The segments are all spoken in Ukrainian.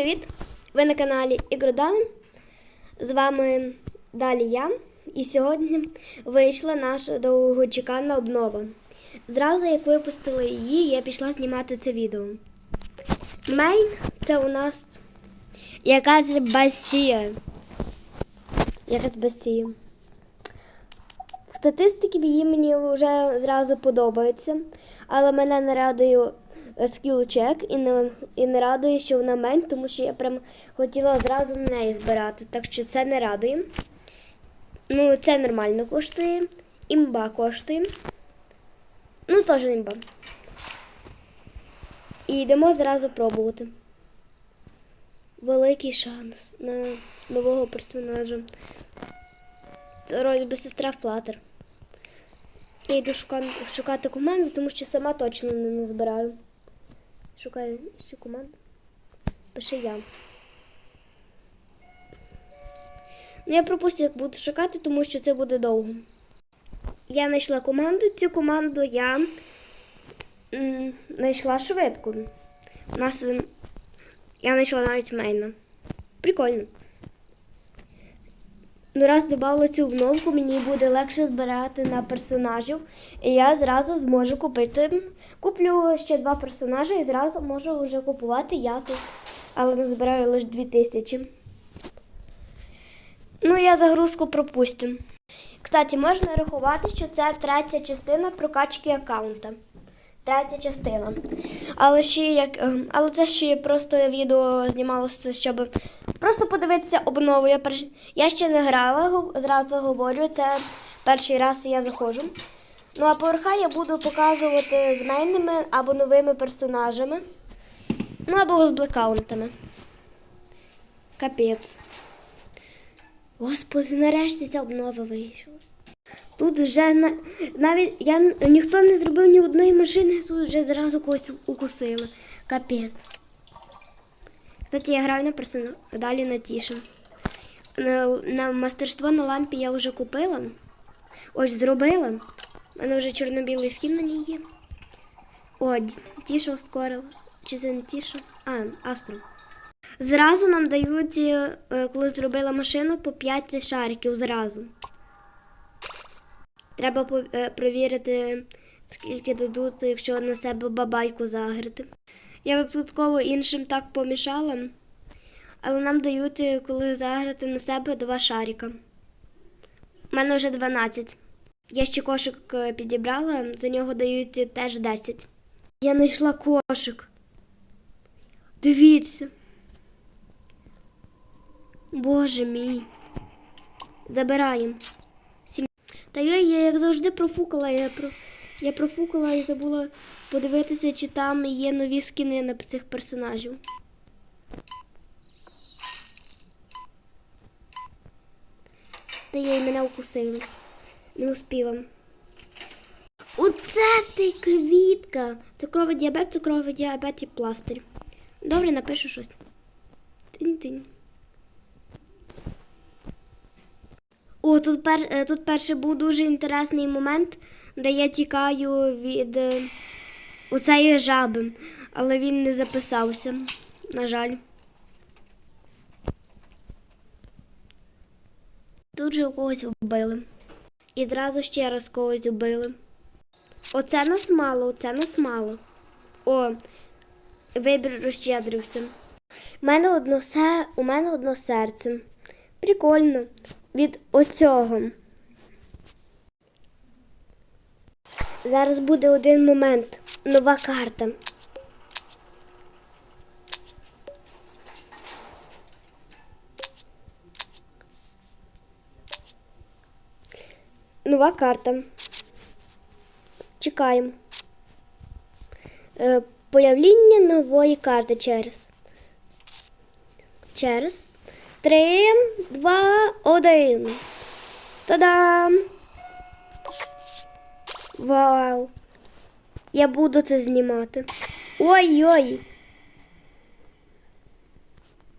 привіт! Ви на каналі Ігродали. З вами далі я. І сьогодні вийшла наша довгочекана обнова. Зразу як випустили її, я пішла знімати це відео. Мейн це у нас якась басія. Якась басія. В статистиці її мені вже зразу подобається, але мене не скіл-чек і не, і не радує, що вона мень, тому що я прям хотіла зразу на неї збирати. Так що це не радує. Ну, це нормально коштує. Імба коштує. Ну, теж імба. І йдемо зразу пробувати. Великий шанс на нового персонажа. Роль би сестра Флатер. Я йду шукати команду, тому що сама точно не назбираю. Шукаю всю команду. Пише я. Ну, я пропустю, як буду шукати, тому що це буде довго. Я знайшла команду. Цю команду я знайшла швидко. У нас я знайшла навіть мейна. Прикольно. Ну, раз додала цю обновку, мені буде легше збирати на персонажів. І я зразу зможу купити. Куплю ще два персонажі і зразу можу вже купувати я тут. Але не збираю лише 2000. Ну, я загрузку пропустю. Кстати, можна рахувати, що це третя частина прокачки аккаунта. Третя частина. Але ще як. ем, Але це ще просто відео знімалося, щоб просто подивитися обнову. Я, перш... я ще не грала, зразу говорю, це перший раз я заходжу. Ну а поверха я буду показувати з мейними або новими персонажами. Ну або з блекаунтами. Капець. Господи, нарешті ця обнова вийшла. Тут вже навіть я ніхто не зробив ні одної машини, тут вже зразу когось укусили. Капець. Кстати, я граю на персонаж, далі на тіше. На, на мастерство на лампі я вже купила. Ось зробила. У мене вже чорно-білий скін на ній є. О, тіша ускорила. Чи це не тіша? А, Астро. Зразу нам дають, е, коли зробила машину, по 5 шариків зразу. Треба е, перевірити, скільки дадуть, якщо на себе бабайку загрити. Я випадково іншим так помішала, але нам дають, е, коли заграти на себе два шарика. У мене вже 12. Я ще кошик е, підібрала, за нього дають теж 10. Я знайшла кошик. Дивіться. Боже мій. Забираємо. Та я, я як завжди профукала. Я, про... я профукала і забула подивитися, чи там є нові скини на цих персонажів. Та я й мене укусили. Не успіла. Оце ти квітка. Цукровий діабет, цукровий діабет і пластир. Добре, напишу щось. Тинь-тинь. О, тут, пер, е, тут перший був дуже інтересний момент, де я тікаю від е, оцеї жаби, але він не записався, на жаль. Тут же когось вбили. І зразу ще раз когось вбили. Оце нас мало, оце нас мало. О, вибір розщедрився. У мене одно. У мене одно серце. Прикольно. Від оцього. Зараз буде один момент. Нова карта. Нова карта. Чекаємо. Е, Появління нової карти через. Через. Три, два, один. Та-дам! Вау! Я буду це знімати. Ой-ой!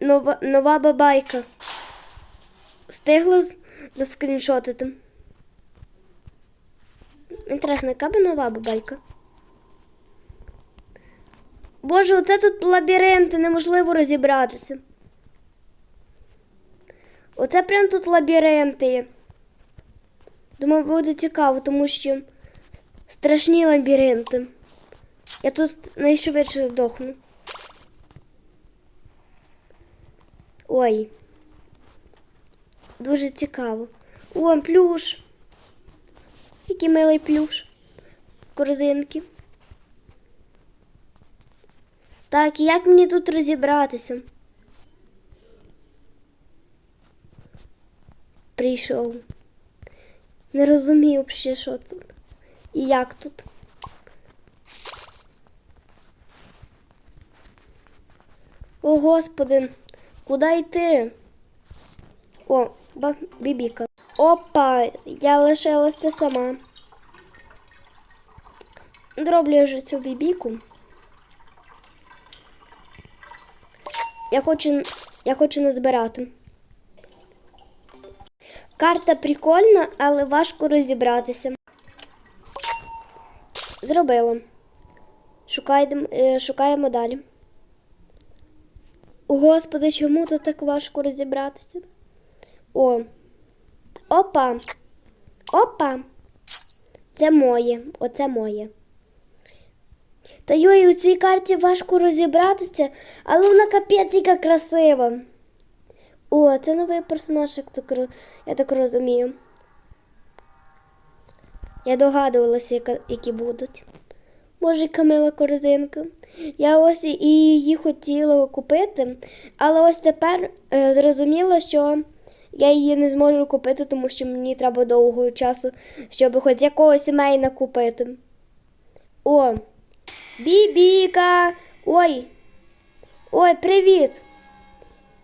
Нова, нова бабайка. Встигла заскріншотити. Інтересно, яка би нова бабайка? Боже, оце тут лабіринти, неможливо розібратися. Оце прям тут лабіринти. Думаю, буде цікаво, тому що страшні лабіринти. Я тут найшвидше здохну. Ой. Дуже цікаво. О, плюш. Який милий плюш. Корзинки. Так, як мені тут розібратися? Прийшов. Не розумію взагалі, що тут. І як тут. О, господи, куди йти? О, бібіка. Опа, я лишилася сама. Зроблю вже цю бібіку. Я хочу, я хочу назбирати. Карта прикольна, але важко розібратися. Зробила. Шукаємо, е, шукаємо далі. Господи, чому тут так важко розібратися? О. Опа. Опа. Це моє. Оце моє. Та йой, у цій карті важко розібратися, але вона капець яка красива. О, це новий персонаж, як так я так розумію. Я догадувалася, які будуть. Боже, яка мила корзинка. Я ось і її хотіла купити, але ось тепер е, зрозуміла, що я її не зможу купити, тому що мені треба довго часу, щоб хоч якогось сімейна купити. О, Бібіка! Ой! Ой, привіт!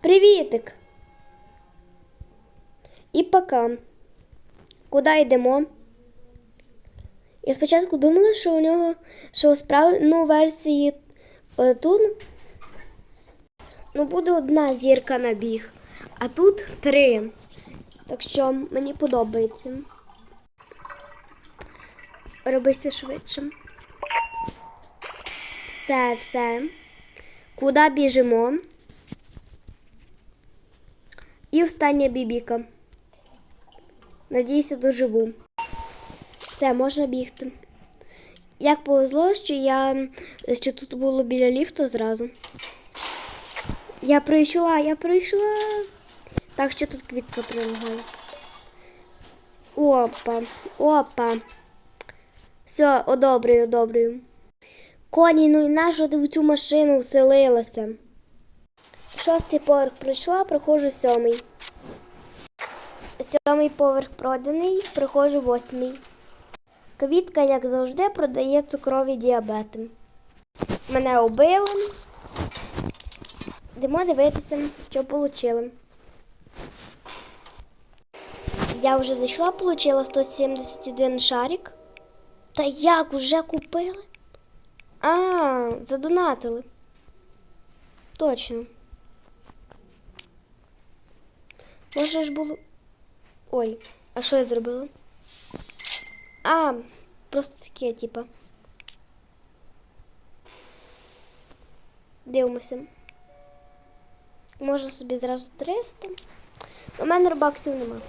Привітик! І пока. Куди йдемо? Я спочатку думала, що у нього що у справну версії тут ну, буде одна зірка на біг, а тут три. Так що мені подобається. Робися швидше. Все, все. Куди біжимо? І остання бібіка. Надіюся, доживу. Все, можна бігти. Як повезло, що я що тут було біля ліфту зразу. Я прийшла, я прийшла. Так що тут квітка прилагає. Опа, опа. Все, одобрюю, одобрюю. Коні, ну і нащо ти в цю машину вселилася? Шостий поверх пройшла, проходжу сьомий. Сьомий поверх проданий, проходжу восьмий. Квітка, як завжди, продає цукрові діабети. Мене убили. Йдемо дивитися, що отримали. Я вже зайшла, отримала 171 шарик. Та як уже купили? А, задонатили. Точно. Може ж було. Ой, а що я зробила? А, просто таке, типа. Дивимося. Можна собі зразу 300. У мене рубаксів нема.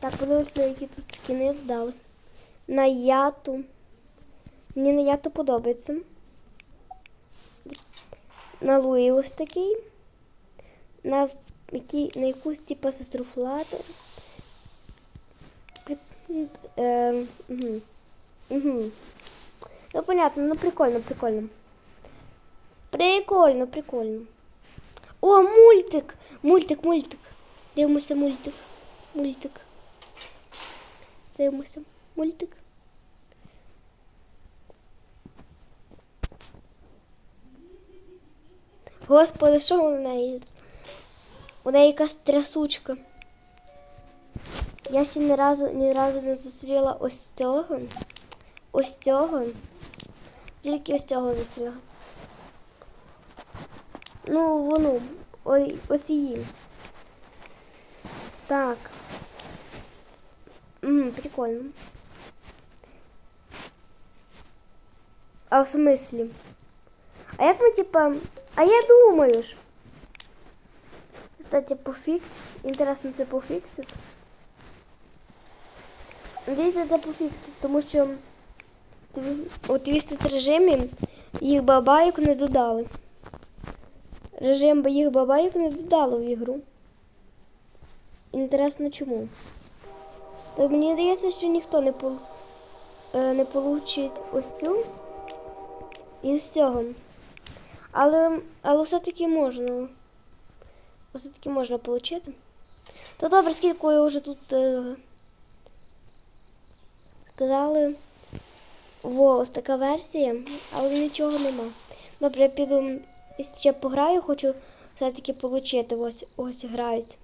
Так, подивимося, які тут скини дали. На яту. Мені на яту подобається. На Луї ось такий. На, який, на якусь типу сестру Флатер. Е. Ну, понятно, ну прикольно, прикольно. Прикольно, прикольно. О, мультик! Мультик, мультик. Дивимося мультик. Мультик. Дивимося. Мультик. Господи, що у неї? У неї якась трясучка. Я ще ні разу ні разу не зустріла ось цього. Ось цього. Тільки ось цього зустріла. Ну, воно. Ой, ось її. Так. Ммм, прикольно. А в смислі? А як ми, типа. А я думаю ж. Кстати, пофікс. Інтересно, це пофіксить. Надіюся, це пофіксить, тому що у твістед режимі їх бабайок не додали. Режим їх бабайок не додали в ігру. Інтересно чому. То мені здається, що ніхто не, пол... е, не получить ось цю із цього. Але, але все-таки можна. Все-таки можна отримати. То добре, скільки я вже тут е, сказали. Во, ось така версія, але нічого нема. Добре, я піду ще пограю, хочу все-таки отримати. Ось, ось грають.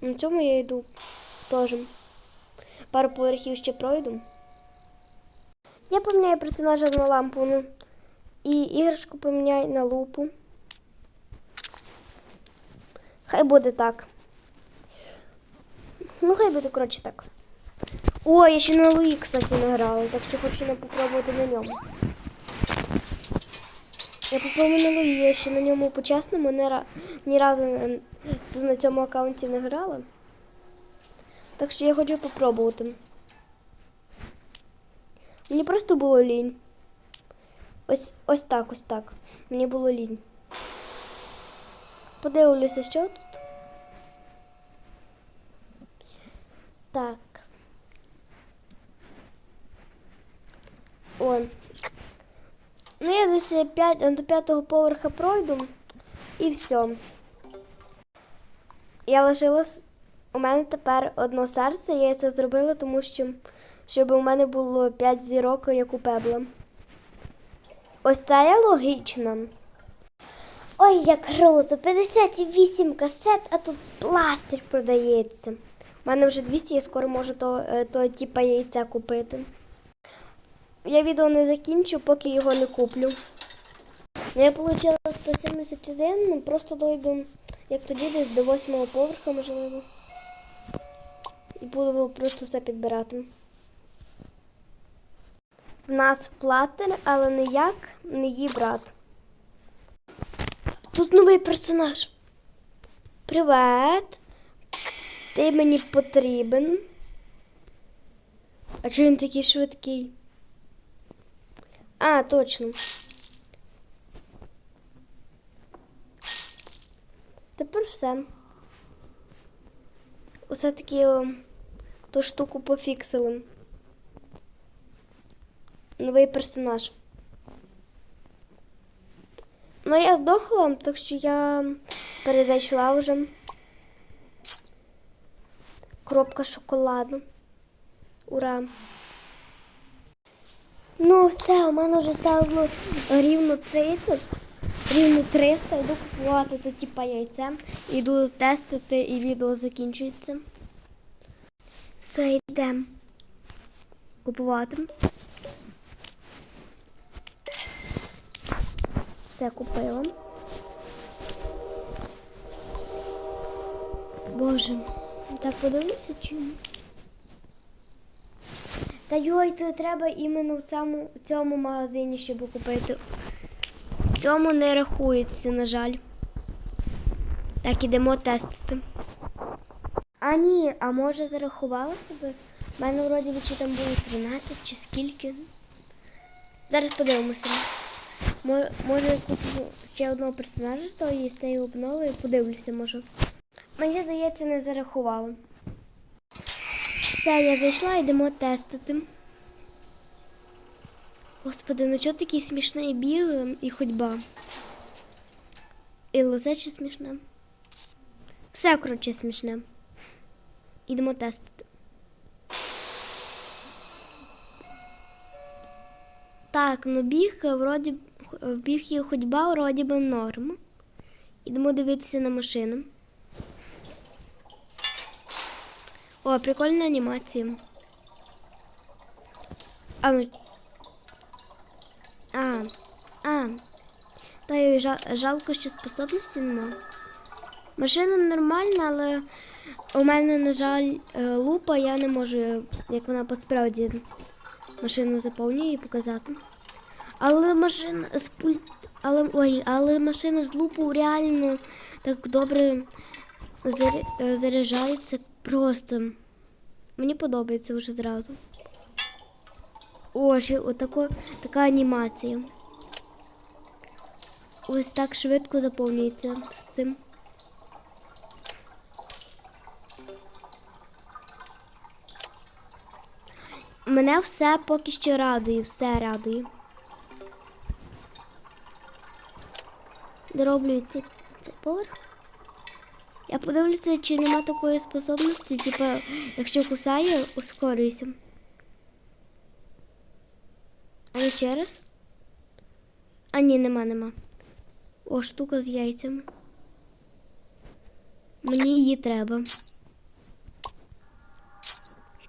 На цьому я йду теж. Пару поверхів ще пройду. Я поміняю персонажа на лампу. Ну, і іграшку поміняю на лупу. Хай буде так. Ну, хай буде, коротше, так. О, я ще на Луї, кстати, не грала, так що хочу не попробувати на ньому. Я попробую на Луї, я ще на ньому по-чесному ра- ні разу на, на цьому аккаунті не грала. Так що я хочу попробувати. Мені просто було лінь. Ось, ось так, ось так. Мені було лінь. Подивлюся, що тут. Так. О. Ну, я десь 5, до п'ятого поверха пройду і все. Я лишилась. У мене тепер одно серце. Я це зробила, тому що щоб у мене було 5 зірок, як у Пебла. Ось це я логічна. Ой, як круто! 58 касет, а тут пластир продається. У мене вже 200, я скоро можу то, е, то типа яйця купити. Я відео не закінчу, поки його не куплю. Я отримала 171, ну просто дойду, як тоді, десь до восьмого поверха, можливо. І буду просто все підбирати. В нас платер, але ніяк не її брат. Тут новий персонаж. Привет. Ти мені потрібен. А чого він такий швидкий? А, точно. Тепер все. Усе таки ту штуку пофіксили. Новий персонаж. Ну, я здохла, так що я перезайшла вже. Коробка шоколаду. Ура! Ну, все, у мене вже стало рівно 30, рівно 300. Йду купувати тут типа яйце. Йду тестити і відео закінчується. Все, йдемо купувати. Це купила. Боже, так подивлюся чи ні? Та йой, то треба іменно в цьому, в цьому магазині, щоб купити. В цьому не рахується, на жаль. Так, ідемо тестити. А ні, а може зарахувала себе? У мене вроді чи там було 13 чи скільки. Зараз подивимося. Мо- Може, я куплю ще одного персонажа з тої з цієї обнови і подивлюся, може. Мені здається, не зарахувало. Все, я зайшла, йдемо тестити. Господи, ну чого такий смішний біг і ходьба? І лозече смішне. Все, коротше, смішне. Ідемо тестити. Так, ну біг е, вроді біг і ходьба вроді би норм. Ідемо дивитися на машини. О, прикольна анімація. А, ну. А, а. Та й жа- жалко, що способності нема. Машина нормальна, але у мене, на жаль, е, лупа, я не можу, як вона по справді машину заповнює і показати. Але машина з пульт. Але, ой, але машина з лупу реально так добре е, заряджається просто. Мені подобається вже зразу. О, ще отако, така анімація. Ось так швидко заповнюється з цим. Мене все поки що радує, все радує. Дороблю цей, поверх. Я подивлюся, чи нема такої способності, типа, якщо кусає, ускорюйся. А ще раз? А ні, нема, нема. О, штука з яйцями. Мені її треба.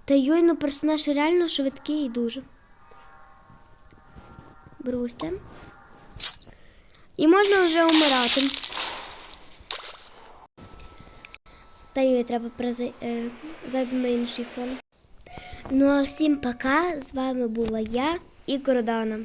Та йой, ну персонаж реально швидкий і дуже. Це. І можна вже умирати. Та й треба прези... е, зайдемо інший фон. Ну а всім пока. З вами була я і Гордана.